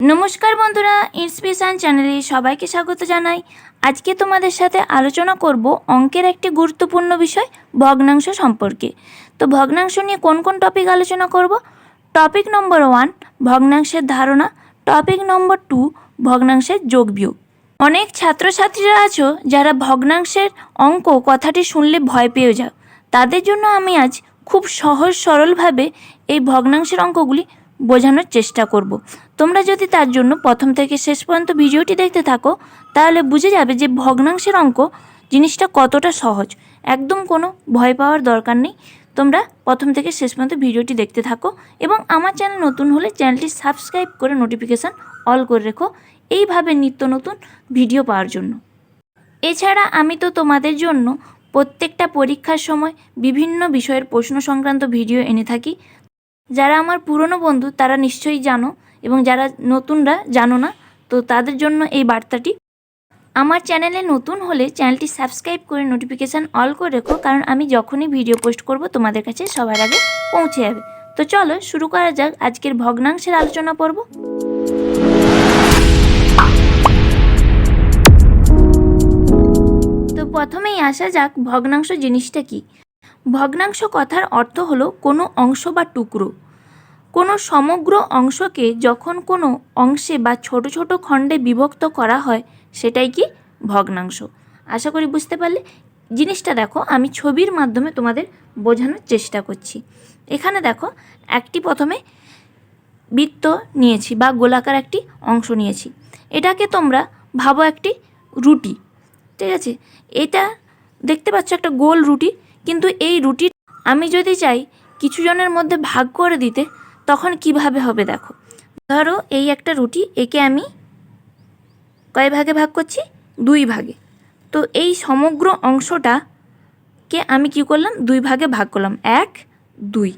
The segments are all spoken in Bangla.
নমস্কার বন্ধুরা ইন্সপিরেশন চ্যানেলে সবাইকে স্বাগত জানাই। আজকে তোমাদের সাথে আলোচনা করব অঙ্কের একটি গুরুত্বপূর্ণ বিষয়, ভগ্নাংশ সম্পর্কে। তো ভগ্নাংশ নিয়ে কোন কোন টপিক আলোচনা করব? টপিক নম্বর ওয়ান ভগ্নাংশের ধারণা। টপিক নম্বর টু ভগ্নাংশের যোগ বিয়োগ অনেক ছাত্রছাত্রীরা আছো যারা ভগ্নাংশের অঙ্ক কথাটি শুনলে ভয় পেয়ে যাও। তাদের জন্য আমি আজ খুব সহজ সরলভাবে এই ভগ্নাংশের অঙ্কগুলি বোঝানোর চেষ্টা করব। তোমরা যদি তার জন্য প্রথম থেকে শেষ পর্যন্ত ভিডিওটি দেখতে থাকো, তাহলে বুঝে যাবে যে ভগ্নাংশের অঙ্ক জিনিসটা কতটা সহজ। একদম কোনো ভয় পাওয়ার দরকার নেই। তোমরা প্রথম থেকে শেষ পর্যন্ত ভিডিওটি দেখতে থাকো এবং আমার চ্যানেল নতুন হলে চ্যানেলটি সাবস্ক্রাইব করে নোটিফিকেশান অল করে রেখো। এইভাবে নিত্য নতুন ভিডিও পাওয়ার জন্য। এছাড়া আমি তো তোমাদের জন্য প্রত্যেকটা পরীক্ষার সময় বিভিন্ন বিষয়ের প্রশ্ন সংক্রান্ত ভিডিও এনে থাকি। যারা আমার পুরনো বন্ধু, তারা নিশ্চয়ই জানো এবং যারা নতুনরা জানো না, তো তাদের জন্য এই বার্তাটি। আমার চ্যানেলে নতুন হলে চ্যানেলটি সাবস্ক্রাইব করে নোটিফিকেশান অল করে রেখো, কারণ আমি যখনই ভিডিও পোস্ট করব, তোমাদের কাছে সবার আগে পৌঁছে যাবে। তো চলো শুরু করা যাক আজকের ভগ্নাংশের আলোচনা পর্ব। তো প্রথমেই আসা যাক ভগ্নাংশ জিনিসটা কি। ভগ্নাংশ কথার অর্থ হলো কোনো অংশ বা টুকরো। কোনো সমগ্র অংশকে যখন কোনো অংশে বা ছোট ছোট খণ্ডে বিভক্ত করা হয়, সেটাই কি ভগ্নাংশ। আশা করি বুঝতে পারলে? জিনিসটা দেখো, আমি ছবির মাধ্যমে তোমাদের বোঝানোর চেষ্টা করছি। এখানে দেখো, একটি প্রথমে বৃত্ত নিয়েছি বা গোলাকার একটি অংশ নিয়েছি। এটাকে তোমরা ভাবো একটি রুটি, ঠিক আছে? এটা দেখতে পাচ্ছ একটা গোল রুটি, কিন্তু এই রুটি আমি যদি চাই কিছু জনের মধ্যে ভাগ করে দিতে তখন কীভাবে হবে দেখো। ধরো এই একটা রুটি, একে আমি কয় ভাগে ভাগ করছি? দুই ভাগে। তো এই সমগ্র অংশটাকে আমি কি করলাম? দুই ভাগে ভাগ করলাম। এক, দুই।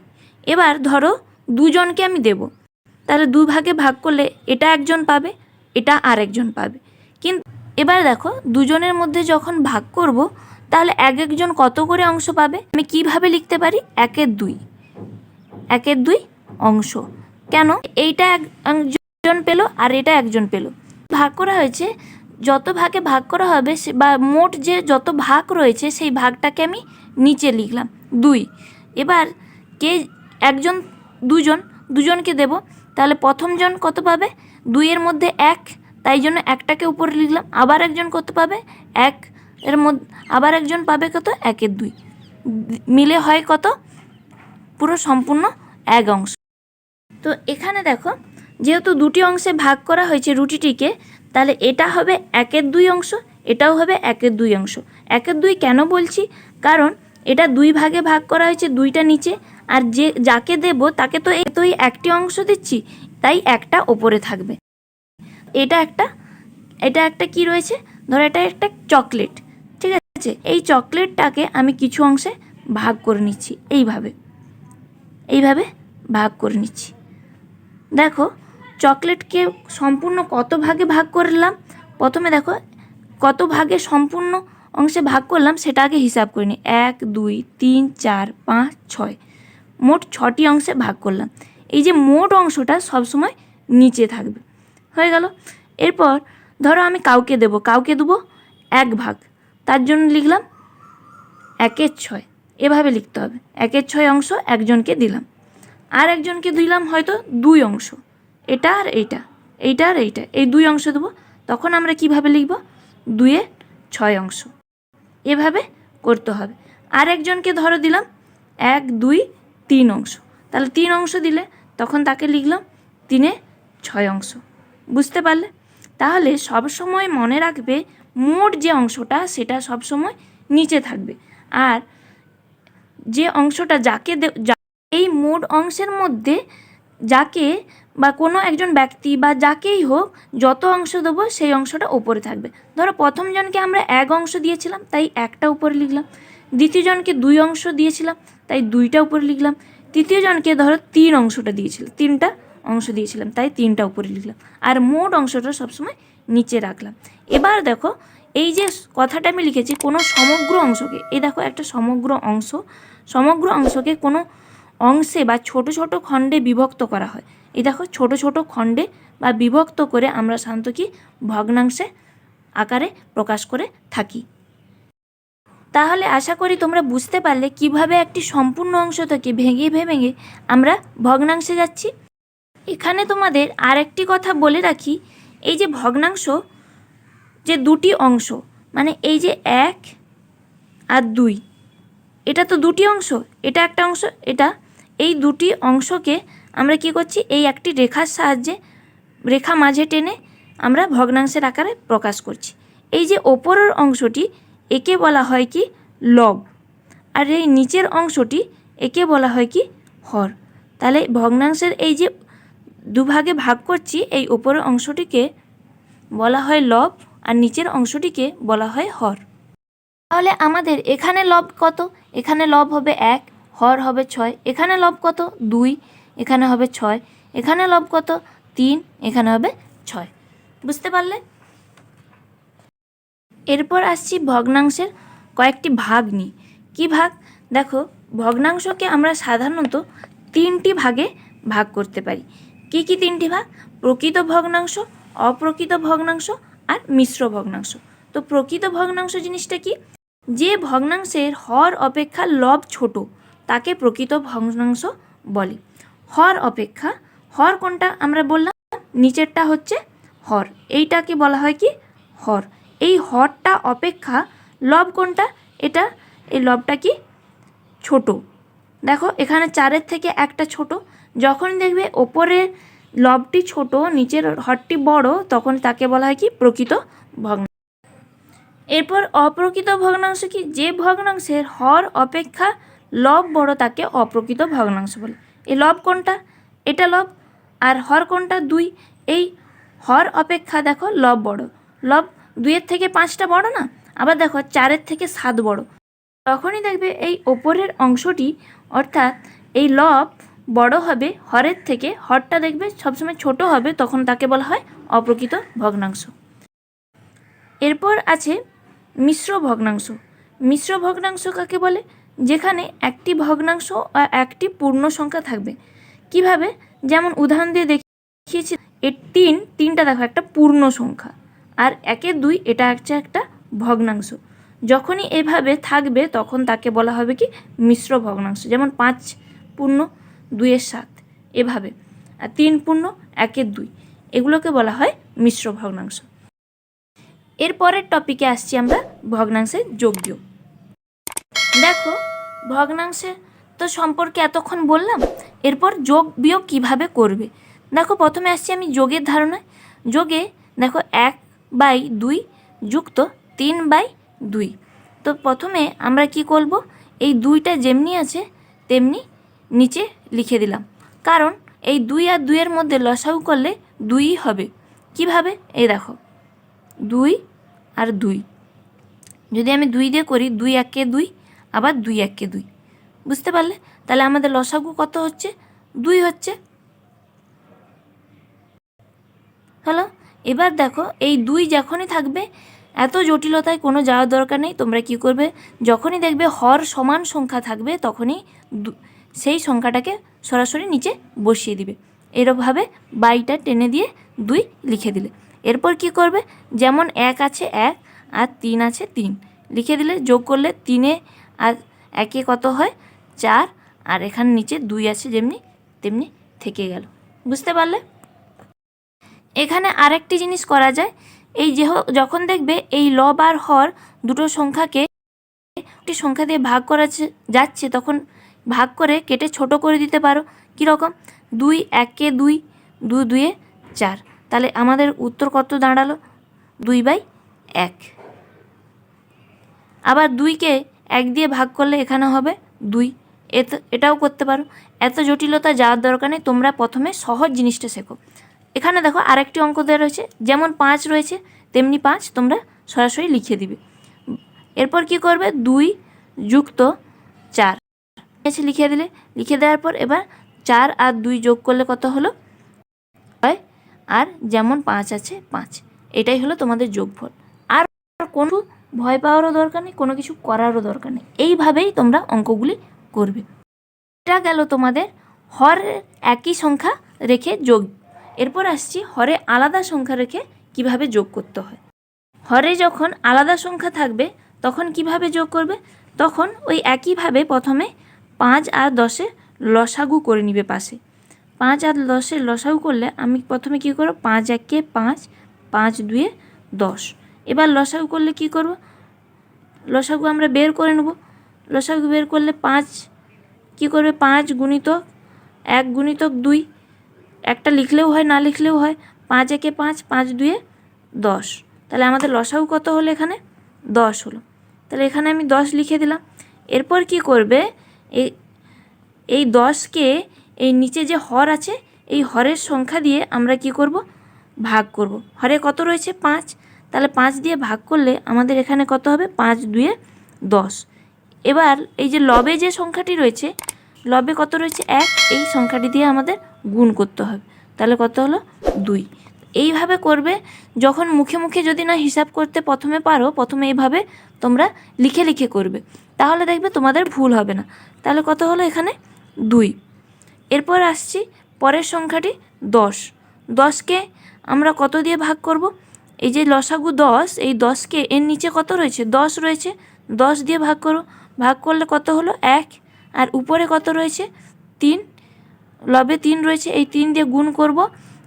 এবার ধরো দুজনকে আমি দেব। তাহলে দু ভাগে ভাগ করলে এটা একজন পাবে, এটা আর একজন পাবে। কিন্তু এবার দেখো দুজনের মধ্যে যখন ভাগ করব, তাহলে এক একজন কত করে অংশ পাবে? আমি কীভাবে লিখতে পারি? একের দুই। একের দুই অংশ। কেন? এইটা একজন পেল আর এটা একজন পেল। ভাগ করা হয়েছে। যত ভাগে ভাগ করা হবে সে বা মোট যে যত ভাগ রয়েছে সেই ভাগটাকে আমি নিচে লিখলাম। দুই। এবার কে একজন, দুজন, দুজনকে দেব। তাহলে প্রথমজন কত পাবে? দুইয়ের মধ্যে এক, তাই জন্য একটাকে উপরে লিখলাম। আবার একজন কত পাবে? এক। এর মধ্যে আবার একজন পাবে কত? একের দুই। মিলে হয় কত? পুরো সম্পূর্ণ এক অংশ। তো এখানে দেখো, যেহেতু দুটি অংশে ভাগ করা হয়েছে রুটিটিকে, তাহলে এটা হবে একের দুই অংশ, এটাও হবে একের দুই অংশ। একের দুই কেন বলছি? কারণ এটা দুই ভাগে ভাগ করা হয়েছে দুইটা নিচে, আর যে, যাকে দেব তাকে তো এ তো এই একটি অংশ দিচ্ছি, তাই একটা ওপরে থাকবে। এটা একটা এটা একটা কি রয়েছে? ধরো এটা একটা চকলেট, ঠিক আছে? এই চকলেটটাকে আমি কিছু অংশে ভাগ করে নিচ্ছি, এইভাবে এইভাবে ভাগ করে নিচ্ছি। দেখো, চকলেটকে সম্পূর্ণ কত ভাগে ভাগ করলাম? প্রথমে দেখো, কত ভাগে সম্পূর্ণ অংশে ভাগ করলাম সেটা আগে হিসাব করে নিই এক, দুই, তিন, চার, পাঁচ, ছয়। মোট ছটি অংশে ভাগ করলাম। এই যে মোট অংশটা সবসময় নিচে থাকবে। হয়ে গেল। এরপর ধরো আমি কাউকে দেবো। কাউকে দেবো এক ভাগ। তার জন্য লিখলাম একের ছয়। এভাবে লিখতে হবে। একের ছয় অংশ একজনকে দিলাম। আর একজনকে দিলাম হয়তো দুই অংশ। এটা আর এইটা। এইটা আর এইটা। এই দুই অংশ দেবো। তখন আমরা কীভাবে লিখব? দুয়ে ছয় অংশ। এভাবে করতে হবে। আর একজনকে ধরো দিলাম এক, দুই, তিন অংশ। তাহলে তিন অংশ দিলে তখন তাকে লিখলাম তিনে ছয় অংশ। বুঝতে পারলে? তাহলে সব সময় মনে রাখবে মোট যে অংশটা সেটা সব সময় নিচে থাকবে। আর যে অংশটা যাকে এই মোট অংশের মধ্যে যাকে বা কোনো একজন ব্যক্তি বা যাকেই হোক যত অংশ দেবো সেই অংশটা ওপরে থাকবে। ধরো প্রথম জনকে আমরা এক অংশ দিয়েছিলাম, তাই একটা উপরে লিখলাম। দ্বিতীয় জনকে দুই অংশ দিয়েছিলাম, তাই দুইটা উপরে লিখলাম। তৃতীয় জনকে ধরো তিন অংশটা দিয়েছিলাম তিনটা অংশ দিয়েছিলাম, তাই তিনটা উপরে লিখলাম। আর মোট অংশটা সবসময় নিচে রাখলাম। এবার দেখো, এই যে কথাটা আমি লিখেছি, কোনো সমগ্র অংশকে, এই দেখো একটা সমগ্র অংশ, সমগ্র অংশকে কোনো অংশে বা ছোট ছোট খণ্ডে বিভক্ত করা হয়। এই দেখো, ছোট ছোট খণ্ডে বা বিভক্ত করে আমরা সাধারণত কি ভগ্নাংশে আকারে প্রকাশ করে থাকি। তাহলে আশা করি তোমরা বুঝতে পারলে কীভাবে একটি সম্পূর্ণ অংশ থেকে ভেঙে ভেঙে আমরা ভগ্নাংশে যাচ্ছি। এখানে তোমাদের আরেকটি কথা বলে রাখি, এই যে ভগ্নাংশ যে দুটি অংশ মানে এই যে এক আর দুই, এটা তো দুটি অংশ, এটা একটা অংশ, এটা এই দুটি অংশকে আমরা কি করছি? এই একটি রেখার সাহায্যে, রেখা মাঝে টেনে আমরা ভগ্নাংশের আকারে প্রকাশ করছি। এই যে ওপরের অংশটি, একে বলা হয় কি? লব। আর এই নিচের অংশটি, একে বলা হয় কি? হর। তাহলে ভগ্নাংশের এই যে দুভাগে ভাগ করছি, এই ওপরের অংশটিকে বলা হয় লব আর নিচের অংশটিকে বলা হয় হর। তাহলে আমাদের এখানে লব কত? এখানে লব হবে এক হর হবে ছয়, এখানে লব কত? দুই, এখানে হবে ছয়, এখানে লব কত? তিন, এখানে হবে ছয়। বুঝতে পারলে? এরপর আসছি ভগ্নাংশের কয়েকটি ভাগ নিই কী ভাগ? দেখো, ভগ্নাংশকে আমরা সাধারণত তিনটি ভাগে ভাগ করতে পারি। কি কি তিনটি ভাগ? প্রকৃত ভগ্নাংশ, অপ্রকৃত ভগ্নাংশ আর মিশ্র ভগ্নাংশ। তো প্রকৃত ভগ্নাংশ জিনিসটা কি? যে ভগ্নাংশের হর অপেক্ষা লব ছোট তাকে প্রকৃত ভগ্নাংশ বলে। হর অপেক্ষা, হর কোনটা আমরা বললাম? নিচেরটা হচ্ছে হর। এইটাকে বলা হয় কি? হর। এই হরটা অপেক্ষা লব কোনটা? এটা, এই লবটা কি? ছোট। দেখো, এখানে চারের থেকে একটা ছোট। যখন দেখবে ওপরের লবটি ছোট, নিচের হরটি বড়, তখন তাকে বলা হয় কি? প্রকৃত ভগ্নাংশ। এরপর অপ্রকৃত ভগ্নাংশ কি? যে ভগ্নাংশের হর অপেক্ষা লব বড় তাকে অপ্রকৃত ভগ্নাংশ বলে। এই লব কোনটা? এটা লব আর হর কোনটা? দুই। এই হর অপেক্ষা দেখো লব বড়। লব দুইয়ের থেকে পাঁচটা বড় না? আবার দেখো চারের থেকে সাত বড়। তখনই দেখবে এই ওপরের অংশটি, অর্থাৎ এই লব বড় হবে হরের থেকে, হরটা দেখবে সবসময় ছোট হবে, তখন তাকে বলা হয় অপ্রকৃত ভগ্নাংশ। এরপর আছে মিশ্র ভগ্নাংশ। মিশ্র ভগ্নাংশ কাকে বলে? যেখানে একটি ভগ্নাংশ আর একটি পূর্ণ সংখ্যা থাকবে। কীভাবে? যেমন উদাহরণ দিয়ে দেখিয়েছি এর তিন, তিনটা দেখো, একটা পূর্ণ সংখ্যা, আর একের দুই, এটা হচ্ছে একটা ভগ্নাংশ। যখনই এভাবে থাকবে, তখন তাকে বলা হবে কি? মিশ্র ভগ্নাংশ। যেমন পাঁচ পূর্ণ দুইয়ের সাত, এভাবে। আর তিন পূর্ণ একের দুই, এগুলোকে বলা হয় মিশ্র ভগ্নাংশ। এরপরের টপিকে আসছি আমরা, ভগ্নাংশের যোগ বিয়োগ দেখো ভগ্নাংশের তো সম্পর্কে এতক্ষণ বললাম, এরপর যোগ বিয়োগ কীভাবে করবে? দেখো, প্রথমে আসছি আমি যোগের ধারণায়। যোগে দেখো এক বাই দুই যুক্ত তিন বাই দুই। তো প্রথমে আমরা কি করব? এই দুইটা যেমনি আছে, তেমনি নিচে লিখে দিলাম। কারণ এই দুই আর দুইয়ের মধ্যে লসাগু করলে দুইই হবে। কীভাবে? এই দেখো, দুই আর দুই। যদি আমি দুই দিয়ে করি, দুই একে দুই আবার দুই একে দুই। বুঝতে পারলে? তাহলে আমাদের লসাগু কত হচ্ছে? দুই হচ্ছে। হ্যালো এবার দেখো, এই দুই যখনই থাকবে, এত জটিলতায় কোনো যাওয়ার দরকার নেই। তোমরা কি করবে? যখনই দেখবে হর সমান সংখ্যা থাকবে, তখনই সেই সংখ্যাটাকে সরাসরি নিচে বসিয়ে দিবে। এরকমভাবে বাইটা টেনে দিয়ে দুই লিখে দিলে। এরপর কি করবে? যেমন এক আছে এক, আর তিন আছে তিন। লিখে দিলে যোগ করলে তিনে আর একে কত হয়? চার। আর এখানে নিচে দুই আছে যেমনি, তেমনি থেকে গেল। বুঝতে পারলে? এখানে আরেকটি জিনিস করা যায়। এই যে যখন দেখবে এই লব আর হর দুটো সংখ্যাকে একটি সংখ্যা দিয়ে ভাগ করা যাচ্ছে, তখন ভাগ করে কেটে ছোট করে দিতে পারো। কীরকম দুই, একে দুই, দু দুয়ে চার। তাহলে আমাদের উত্তর কত দাঁড়াল? দুই বাই এক। আবার দুইকে এক দিয়ে ভাগ করলে এখানে হবে দুই। এত, এটাও করতে পারো। এত জটিলতা যাওয়ার দরকার নেই, তোমরা প্রথমে সহজ জিনিসটা শেখো। এখানে দেখো আরেকটি অঙ্ক দেওয়া রয়েছে, যেমন পাঁচ রয়েছে, তেমনি পাঁচ তোমরা সরাসরি লিখে দিবে। এরপর কি করবে? দুই যুক্ত চার। এসে লিখে দিলে। লিখে দেওয়ার পর এবার চার আর দুই যোগ করলে কত হলো? হয় আর যেমন পাঁচ আছে, পাঁচ। এটাই হলো তোমাদের যোগফল। আর কোনো ভয় পাওয়ারও দরকার নেই, কোনো কিছু করারও দরকার নেই। এইভাবেই তোমরা অঙ্কগুলি করবে। এটা গেল তোমাদের হর একই সংখ্যা রেখে যোগ। এরপর আসছি হরে আলাদা সংখ্যা রেখে কীভাবে যোগ করতে হয়। হরে যখন আলাদা সংখ্যা থাকবে, তখন কীভাবে যোগ করবে? তখন ওই একইভাবে প্রথমে পাঁচ আর দশে লসাগু করে নিবে পাশে। পাঁচ আর দশে লসাগু করলে আমি প্রথমে কী করব? পাঁচ একে পাঁচ পাঁচ দুয়ে দশ। এবার লসাগু করলে কি করব? লসাগু আমরা বের করে নেব। লসাগু বের করলে পাঁচ, কি করবে? পাঁচ গুণিতক এক গুণিতক দুই। একটা লিখলেও হয়, না লিখলেও হয়। পাঁচ একে পাঁচ পাঁচ দুয়ে দশ। তাহলে আমাদের লসাগু কত হলো এখানে? দশ হলো। তাহলে এখানে আমি দশ লিখে দিলাম। এরপর কি করবে? এই এই দশকে এই নিচে যে হর আছে, এই হরের সংখ্যা দিয়ে আমরা কি করব? ভাগ করব। হরে কত রয়েছে? পাঁচ। তাহলে পাঁচ দিয়ে ভাগ করলে আমাদের এখানে কত হবে? পাঁচ দুয়ে দশ। এবার এই যে লবে যে সংখ্যাটি রয়েছে, লবে কত রয়েছে? এক। এই সংখ্যাটি দিয়ে আমাদের গুণ করতে হবে। তাহলে কত হলো? দুই। এইভাবে করবে, যখন মুখে মুখে যদি না হিসাব করতে প্রথমে পারো, প্রথমে এইভাবে তোমরা লিখে লিখে করবে। তাহলে দেখবে তোমাদের ভুল হবে না। তাহলে কত হলো এখানে? দুই। এরপর আসছি পরের সংখ্যাটি দশ। দশকে আমরা কত দিয়ে ভাগ করব? এই যে লসাগু দশ, এই দশকে এর নিচে কত রয়েছে? দশ রয়েছে। দশ দিয়ে ভাগ করো। ভাগ করলে কত হলো? এক। আর উপরে কত রয়েছে? তিন। লবে তিন রয়েছে। এই তিন দিয়ে গুণ করব।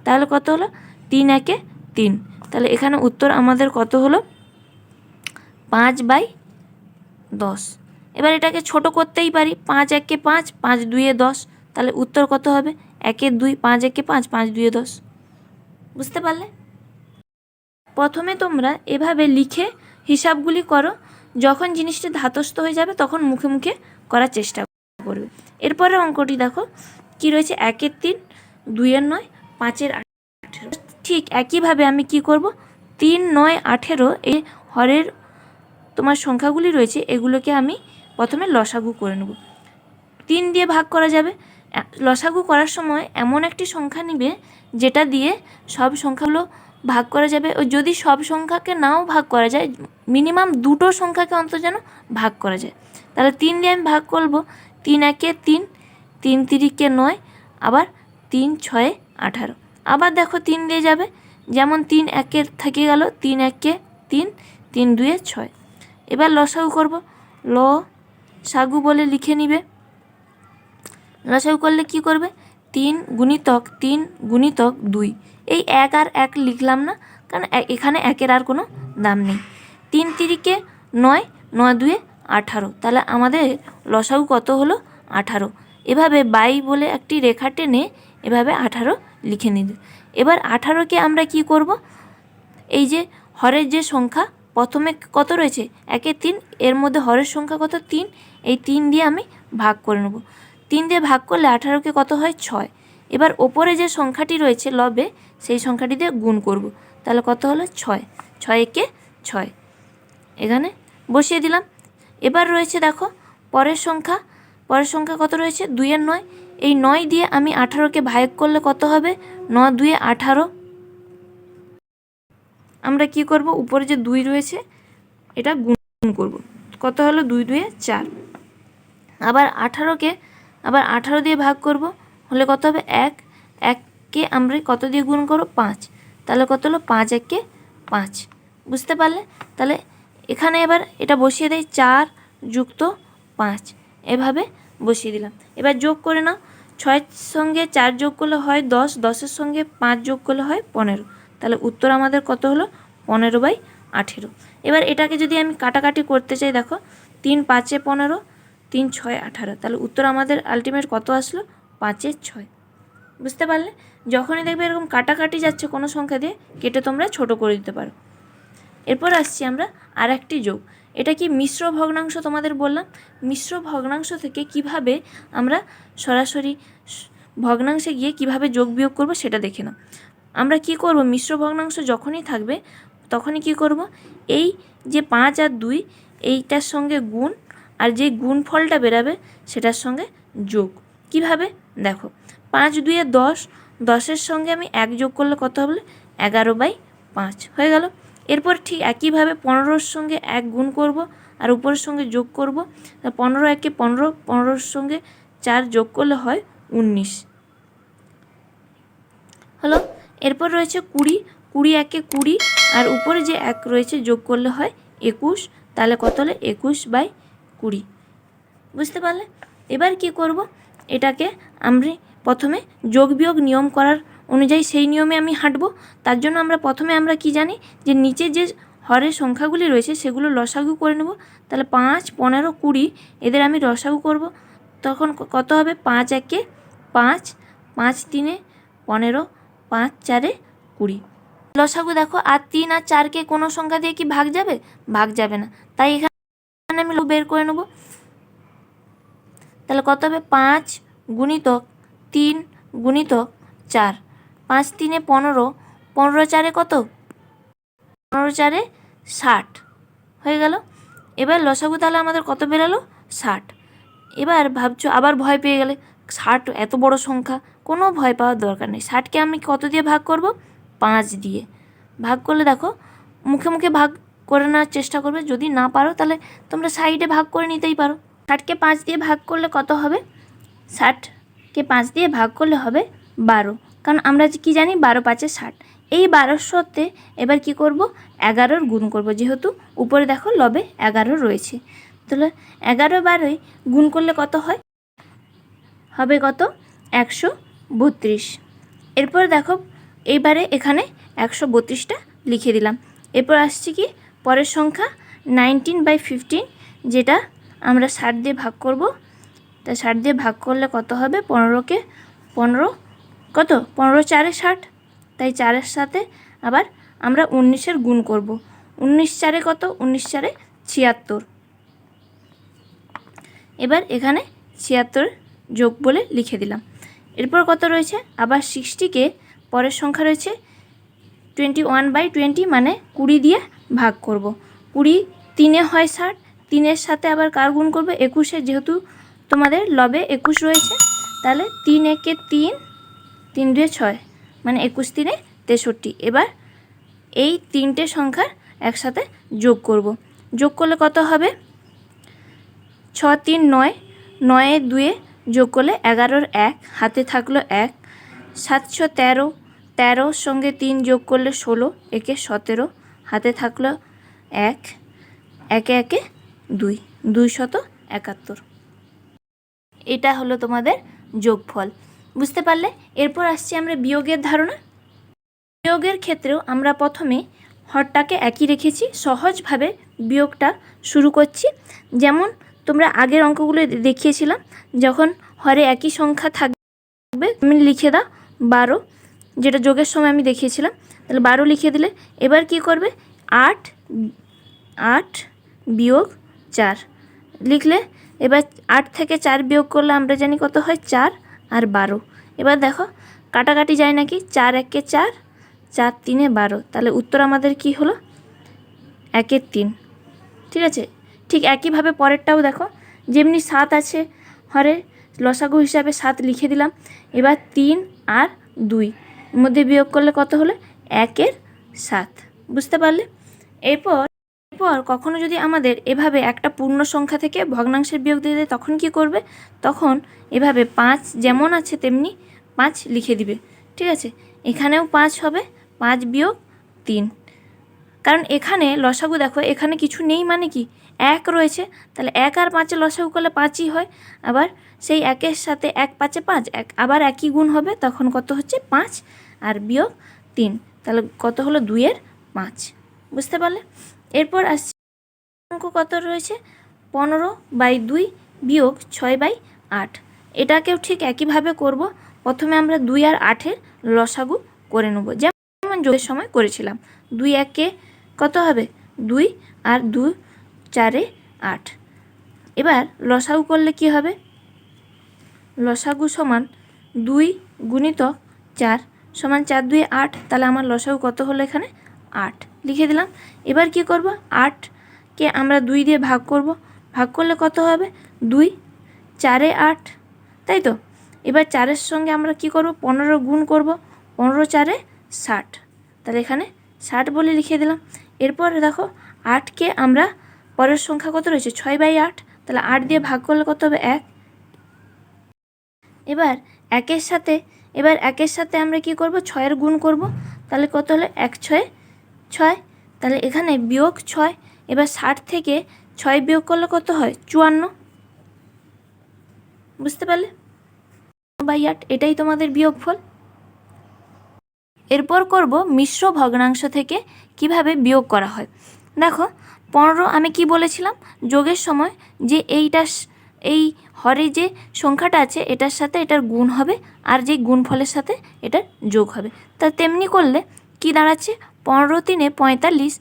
তাহলে কত হলো? তিন একে তিন। তাহলে এখানে উত্তর আমাদের কত হলো? পাঁচ বাই দশ। এবার এটাকে ছোট করতেই পারি। পাঁচ একে পাঁচ পাঁচ দুইয়ে দশ। তাহলে উত্তর কত হবে? একে দুই, পাঁচ একে পাঁচ পাঁচ দুইয়ে দশ। বুঝতে পারলে? প্রথমে তোমরা এভাবে লিখে হিসাবগুলি করো। যখন জিনিসটি ধাতস্থ হয়ে যাবে, তখন মুখে মুখে করার চেষ্টা করবে। এরপরে অঙ্কটি দেখো। কি রয়েছে? একের তিন, দুইয়ের নয়, পাঁচের আঠেরো ঠিক একইভাবে আমি কি করব? তিন, নয়, আঠেরো এই হরের তোমার সংখ্যাগুলি রয়েছে, এগুলোকে আমি প্রথমে লসাগু করে নেব। তিন দিয়ে ভাগ করা যাবে। লসাগু করার সময় এমন একটি সংখ্যা নিবে, যেটা দিয়ে সব সংখ্যাগুলো ভাগ করা যাবে ও যদি সব সংখ্যাকে নাও ভাগ করা যায়, মিনিমাম দুটো সংখ্যাকে অন্তত যেন ভাগ করা যায়। তাহলে তিন দিয়ে আমি ভাগ করব, তিন একে তিন তিন তিরিকে নয়, আবার তিন ছয়ে আঠারো। আবার দেখো তিন দিয়ে যাবে, যেমন তিন একের থেকে গেল, তিন একে তিন তিন দুয়ে ছয়। এবার লসাগু করব, ল সাগু বলে লিখে নিবে। লসাগু করলে কি করবে? তিন গুণিতক তিন গুণিতক দুই। এই এক আর এক লিখলাম না, কারণ এখানে একের আর কোনো দাম নেই। তিন তিরিকে নয় নয় দুয়ে আঠারো। তাহলে আমাদের লসাউ কত হলো? আঠারো। এভাবে বাই বলে একটি রেখা টেনে এভাবে আঠারো লিখে নিবে এবার আঠারোকে আমরা কি করব? এই যে হরের যে সংখ্যা, প্রথমে কত রয়েছে? একে তিন, এর মধ্যে হরের সংখ্যা কত? তিন। এই তিন দিয়ে আমি ভাগ করে নেব। তিন দিয়ে ভাগ করলে আঠারোকে কত হয়? ছয়। এবার ওপরে যে সংখ্যাটি রয়েছে লবে, সেই সংখ্যাটি দিয়ে গুণ করব। তাহলে কত হলো? ছয়। ছয় একে ছয়। এখানে বসিয়ে দিলাম। এবার রয়েছে দেখো, পরের সংখ্যা। পরের সংখ্যা কত রয়েছে? দুইয়ের নয়। এই নয় দিয়ে আমি আঠারোকে ভাগ করলে কত হবে? ন দুয়ে আঠারো। আমরা কি করব? উপরে যে দুই রয়েছে, এটা গুণ করব। কত হলো? দুই দুয়ে চার। আবার আঠারোকে আবার আঠারো দিয়ে ভাগ করব। হলে কত হবে এক? এককে আমরা কত দিয়ে গুণ করব পাঁচ। তাহলে কত হলো? পাঁচ এককে পাঁচ। বুঝতে পারলে? তাহলে এখানে এবার এটা বসিয়ে দেয় চার যুক্ত পাঁচ। এভাবে বসিয়ে দিলাম। এবার যোগ করে নাও। ছয়ের সঙ্গে চার যোগ করলে হয় দশ। দশের সঙ্গে পাঁচ যোগ করলে হয় পনেরো। তাহলে উত্তর আমাদের কত হলো? পনেরো বাই আঠেরো। এবার এটাকে যদি আমি কাটাকাটি করতে চাই, দেখো, তিন পাঁচে পনেরো, তিন ছয় আঠারো। তাহলে উত্তর আমাদের আলটিমেট কত আসলো? পাঁচে ছয়। বুঝতে পারলে? যখনই দেখবে এরকম কাটাকাটি যাচ্ছে কোনো সংখ্যা দিয়ে, কেটে তোমরা ছোট করে দিতে পারো। এরপর আসছি আমরা আর একটি যোগ। এটা কি মিশ্র ভগ্নাংশ তোমাদের বললাম? মিশ্র ভগ্নাংশ থেকে কীভাবে আমরা সরাসরি ভগ্নাংশে গিয়ে কীভাবে যোগ বিয়োগ করব সেটা দেখে নাও। আমরা কি করব? মিশ্র ভগ্নাংশ যখনই থাকবে, তখনই কি করব? এই যে পাঁচ আর দুই, এইটার সঙ্গে গুণ আর যে গুণফলটা বেরাবে, সেটার সঙ্গে যোগ। কীভাবে? দেখো, পাঁচ, দুয়ে দশ, দশের সঙ্গে আমি এক যোগ করলে কত হবে? এগারো বাই পাঁচ, হয়ে গেল। এরপর ঠিক একইভাবে পনেরোর সঙ্গে এক গুণ করব আর উপরের সঙ্গে যোগ করব। পনেরো একে পনেরো, পনেরোর সঙ্গে চার যোগ করলে হয় উনিশ। হলো, এরপর রয়েছে কুড়ি কুড়ি একে কুড়ি আর উপরে যে এক রয়েছে যোগ করলে হয় একুশ, তাহলে কত হলে? একুশ বাই কুড়ি। বুঝতে পারলে? এবার কি করব? এটাকে আমি প্রথমে যোগ বিয়োগ নিয়ম করার অনুযায়ী সেই নিয়মে আমি হাঁটব। তার জন্য আমরা প্রথমে আমরা কি জানি যে নিচে যে হরের সংখ্যাগুলি রয়েছে সেগুলো লসাগু করে নেব। তাহলে পাঁচ, পনেরো, কুড়ি এদের আমি রসাগু করব। তখন কত হবে? পাঁচ একে পাঁচ পাঁচ তিনে পনেরো, পাঁচ চারে কুড়ি। লসাগু দেখো, আর তিন আর চারকে কোনো সংখ্যা দিয়ে কি ভাগ যাবে? ভাগ যাবে না। তাই এখানে আমি বের করে নেব। তাহলে কত হবে? পাঁচ গুণিতক তিন গুণিতক চার। পাঁচ তিনে পনেরো পনেরো চারে কত? পনেরো চারে ষাট। হয়ে গেল? এবার লসাগু তাহলে আমাদের কত বেরালো? ষাট। এবার ভাবছ আবার ভয় পেয়ে গেলে। ষাট এত বড় সংখ্যা, কোনো ভয় পাওয়ার দরকার নেই। ষাটকে আমি কত দিয়ে ভাগ করব? পাঁচ দিয়ে। ভাগ করলে দেখো, মুখে মুখে ভাগ করে নেওয়ার চেষ্টা করবে। যদি না পারো তাহলে তোমরা সাইডে ভাগ করে নিতেই পারো। ষাটকে পাঁচ দিয়ে ভাগ করলে কত হবে? ষাটকে পাঁচ দিয়ে ভাগ করলে হবে বারো। কারণ আমরা কী জানি? বারো পাঁচে ষাট। এই বারোর সাথে এবার কি করব? এগারোর গুণ করব। যেহেতু উপরে দেখো লবে এগারো রয়েছে। তাহলে এগারো বারোই গুণ করলে কত হয়? হবে কত? একশো বত্রিশ। এরপর দেখো, এইবারে এখানে একশো বত্রিশটা লিখে দিলাম। এরপর আসছে কি? পরের সংখ্যা নাইনটিন বাই ফিফটিন, যেটা আমরা ষাট দিয়ে ভাগ করব। তা ষাট দিয়ে ভাগ করলে কত হবে? পনেরোকে পনেরো। কত? পনেরো চারে ষাট। তাই চারের সাথে আবার আমরা উনিশের গুণ করব। উনিশ চারে কত? উনিশ চারে ছিয়াত্তর। এবার এখানে ছিয়াত্তর যোগ বলে লিখে দিলাম। এরপর কত রয়েছে? আবার সিক্সটিকে পরের সংখ্যা রয়েছে টোয়েন্টি ওয়ান বাই টোয়েন্টি মানে কুড়ি দিয়ে ভাগ করব। কুড়ি তিনে হয় ষাট তিনের সাথে আবার কার গুণ করবে? একুশে যেহেতু তোমাদের লবে একুশ রয়েছে, তাহলে তিন একে তিন তিন দুয়ে ছয় মানে একুশ তিনে তেষট্টি। এবার এই তিনটে সংখ্যার একসাথে যোগ করব। যোগ করলে কত হবে? ছ তিন, নয়, নয়ে দুয়ে যোগ করলে এগারোর এক, হাতে থাকল এক, সাতশো তেরো, তেরোর সঙ্গে তিন যোগ করলে ষোলো, একে সতেরো, হাতে থাকল এক, একে একে দুই দুই শত একাত্তর। এটা হলো তোমাদের যোগফল। বুঝতে পারলে? এরপর আসছি আমরা বিয়োগের ধারণা। বিয়োগের ক্ষেত্রেও আমরা প্রথমে হরটাকে একই রেখেছি, সহজভাবে বিয়োগটা শুরু করছি। যেমন তোমরা আগের অঙ্কগুলো দেখিয়েছিলাম, যখন হরে একই সংখ্যা থাকবে, তুমি লিখে দাও বারো, যেটা যোগের সময় আমি দেখিয়েছিলাম। তাহলে বারো লিখে দিলে, এবার কি করবে? আট আট বিয়োগ চার। লিখলে এবার আট থেকে চার বিয়োগ করলে আমরা জানি কত হয়? চার আর বারো। এবার দেখো, কাটাকাটি যায় নাকি? চার একে চার চার তিনে বারো। তাহলে উত্তর আমাদের কি হলো? একের তিন। ঠিক আছে? ঠিক একইভাবে পরেরটাও দেখো। যেমনি সাত আছে, হরে লসাগু হিসাবে সাত লিখে দিলাম। এবার তিন আর দুই। মধ্যে বিয়োগ করলে কত হলো? একের সাত। বুঝতে পারলে? এরপর এরপর কখনো যদি আমাদের এভাবে একটা পূর্ণ সংখ্যা থেকে ভগ্নাংশের বিয়োগ দিয়ে দেয়, তখন কি করবে? তখন এভাবে পাঁচ যেমন আছে তেমনি পাঁচ লিখে দিবে। ঠিক আছে? এখানেও পাঁচ হবে, পাঁচ বিয়োগ তিন। কারণ এখানে লসাগু দেখো, এখানে কিছু নেই মানে কি? এক রয়েছে, তাহলে এক আর পাঁচে লসাগু করলে পাঁচই হয়। আবার সেই একের সাথে এক পাঁচে পাঁচ, এক আবার একই গুণ হবে, তখন কত হচ্ছে? পাঁচ আর বিয়োগ তিন। তাহলে কত হলো? দুইয়ের পাঁচ। বুঝতে পারলে? এরপর আসছে অঙ্ক কত রয়েছে? পনেরো বাই দুই বিয়োগ ছয় বাই আট। এটাকেও ঠিক একইভাবে করব। প্রথমে আমরা দুই আর আটের লসাগু করে নেব। যেমন যোগের সময় করেছিলাম। দুই একে কত হবে? দুই আর দুই চারে আট। এবার লসাগু করলে কি হবে? লসাগু সমান দুই গুণিত চার সমান চার দুই আট। তাহলে আমার লসাগু কত হলো এখানে? আট। লিখে দিলাম। এবার কি করব? আটকে আমরা দুই দিয়ে ভাগ করব। ভাগ করলে কত হবে? দুই, চারে আট, তাই তো? এবার চারের সঙ্গে আমরা কি করব? পনেরো গুণ করব। পনেরো চারে ষাট। তাহলে এখানে ষাট বলে লিখে দিলাম। এরপর দেখো আটকে আমরা পরের সংখ্যা কত রয়েছে? ছয় বাই আট। তাহলে আট দিয়ে ভাগ করলে কত হবে? এক। এবার একের সাথে, এবার একের সাথে আমরা কি করব? ছয়ের গুণ করব। তাহলে কত হলো? এক ছয়ে ছয়, তাহলে এখানে বিয়োগ ছয়, এবার ষাট থেকে ছয় বিয়োগ করলে কত হয়? চুয়ান্ন। বুঝতে পারলে? বাই আট, এটাই তোমাদের বিয়োগফল। এরপর করব মিশ্র ভগ্নাংশ থেকে কীভাবে বিয়োগ করা হয়। দেখো, পনেরো আমি কি বলেছিলাম? যোগের সময় যে এইটা এই হরে যে সংখ্যাটা আছে, এটার সাথে এটার গুণ হবে, আর যে গুণফলের সাথে এটার যোগ হবে। তা তেমনি করলে কি দাঁড়াচ্ছে? পনেরো তিনে পঁয়তাল্লিশ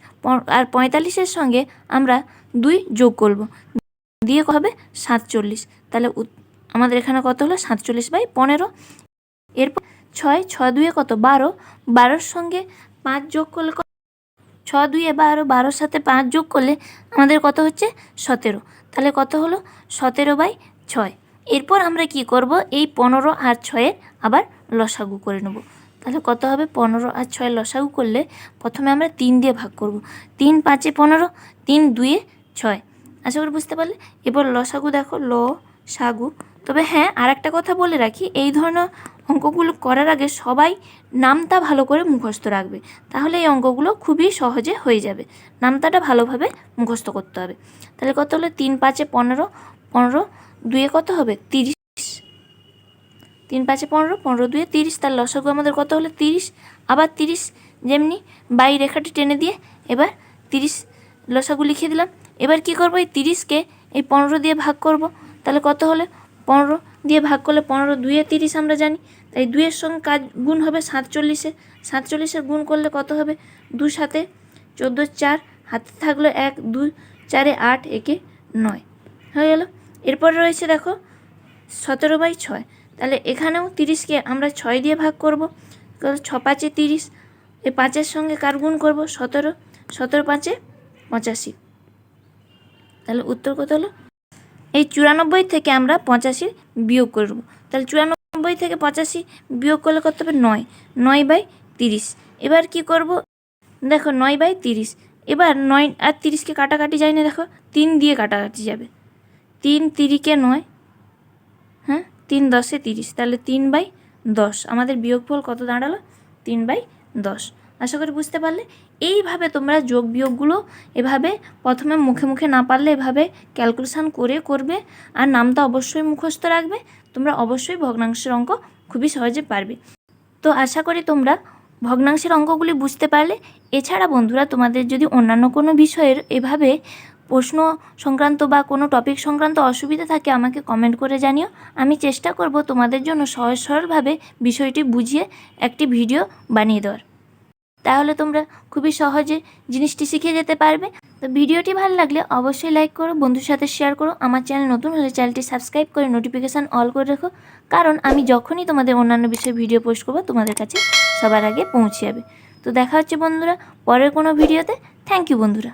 আর পঁয়তাল্লিশের সঙ্গে আমরা দুই যোগ করব। দিয়ে হবে? সাতচল্লিশ। তাহলে আমাদের এখানে কত হলো? সাতচল্লিশ বাই পনেরো। এরপর ছয় ছ দুয়ে কত? বারো। বারোর সঙ্গে পাঁচ যোগ করলে? ছ দুয়ে বারো, বারোর সাথে পাঁচ যোগ করলে আমাদের কত হচ্ছে? সতেরো। তাহলে কত হলো? সতেরো বাই ছয়। এরপর আমরা কি করব? এই পনেরো আর ছয়ের আবার লসাগু করে নেব। তাহলে কত হবে? পনেরো আর ছয়ের লসাগু করলে প্রথমে আমরা তিন দিয়ে ভাগ করব। তিন পাঁচে পনেরো, তিন দুয়ে ছয়। আশা করি বুঝতে পারলে? এবার লসাগু দেখো ল সাগু তবে হ্যাঁ আর একটা কথা বলে রাখি, এই ধরনের অঙ্কগুলো করার আগে সবাই নামতা ভালো করে মুখস্থ রাখবে। তাহলে এই অঙ্কগুলো খুবই সহজে হয়ে যাবে। নামতাটা ভালোভাবে মুখস্থ করতে হবে। তাহলে কত হলো? তিন পাঁচে পনেরো পনেরো দুয়ে কত হবে? তিরিশ। তিন পাঁচে পনেরো পনেরো দুয়ে তিরিশ। তার লসগু আমাদের কত হলো? তিরিশ। আবার তিরিশ, যেমনি বাই রেখাটি টেনে দিয়ে এবার তিরিশ লসাগু লিখে দিলাম। এবার কি করব? এই তিরিশকে এই পনেরো দিয়ে ভাগ করব। তাহলে কত হলে? পনেরো দিয়ে ভাগ করলে পনেরো দুয়ে তিরিশ আমরা জানি। তাই দুইয়ের সঙ্গে কাজ গুণ হবে সাতচল্লিশে। সাতচল্লিশের গুণ করলে কত হবে? দু সাথে চোদ্দ চার। হাতে থাকল এক, দুই, চারে আট, একে নয়। হয়ে গেল। এরপর রয়েছে দেখো সতেরো বাই ছয়। তাহলে এখানেও তিরিশকে আমরা ছয় দিয়ে ভাগ করব। ছ পাঁচে তিরিশ এই পাঁচের সঙ্গে কার গুণ করব? সতেরো সতেরো পাঁচে পঁচাশি। তাহলে উত্তর কত হলো? এই চুরানব্বই থেকে আমরা পঁচাশি বিয়োগ করব তাহলে চুরানব্বই থেকে পঁচাশি বিয়োগ করলে কত হবে? নয়। নয় বাই তিরিশ। এবার কি করব? দেখো নয় বাই তিরিশ। এবার নয় আর তিরিশকে কাটাকাটি যায় না দেখো তিন দিয়ে কাটাকাটি যাবে। তিন তিরিকে নয়। হ্যাঁ? তিন দশে তিরিশ, তাহলে তিন বাই দশ। আমাদের বিয়োগফল কত দাঁড়াল? তিন বাই দশ। আশা করি বুঝতে পারলে? এইভাবে তোমরা যোগ বিয়োগগুলো এভাবে প্রথমে মুখে মুখে না পারলে এভাবে ক্যালকুলেশান করে করবে। আর নামটা অবশ্যই মুখস্থ রাখবে। তোমরা অবশ্যই ভগ্নাংশের অঙ্ক খুবই সহজে পারবে। তো আশা করি তোমরা ভগ্নাংশের অঙ্কগুলি বুঝতে পারলে। এছাড়া বন্ধুরা, তোমাদের যদি অন্যান্য কোনো বিষয়ের এভাবে প্রশ্ন সংক্রান্ত বা কোনো টপিক সংক্রান্ত অসুবিধা থাকে আমাকে কমেন্ট করে জানিও। আমি চেষ্টা করব তোমাদের জন্য সহজ সরলভাবে বিষয়টি বুঝিয়ে একটি ভিডিও বানিয়ে দেওয়ার। তাহলে তোমরা খুবই সহজে জিনিসটি শিখে যেতে পারবে। তো ভিডিওটি ভালো লাগলে অবশ্যই লাইক করো, বন্ধুর সাথে শেয়ার করো, আমার চ্যানেল নতুন হলে চ্যানেলটি সাবস্ক্রাইব করে নোটিফিকেশান অল করে রেখো। কারণ আমি যখনই তোমাদের অন্যান্য বিষয়ে ভিডিও পোস্ট করব, তোমাদের কাছে সবার আগে পৌঁছে যাবে। তো দেখা হচ্ছে বন্ধুরা পরের কোনো ভিডিওতে থ্যাংক ইউ বন্ধুরা।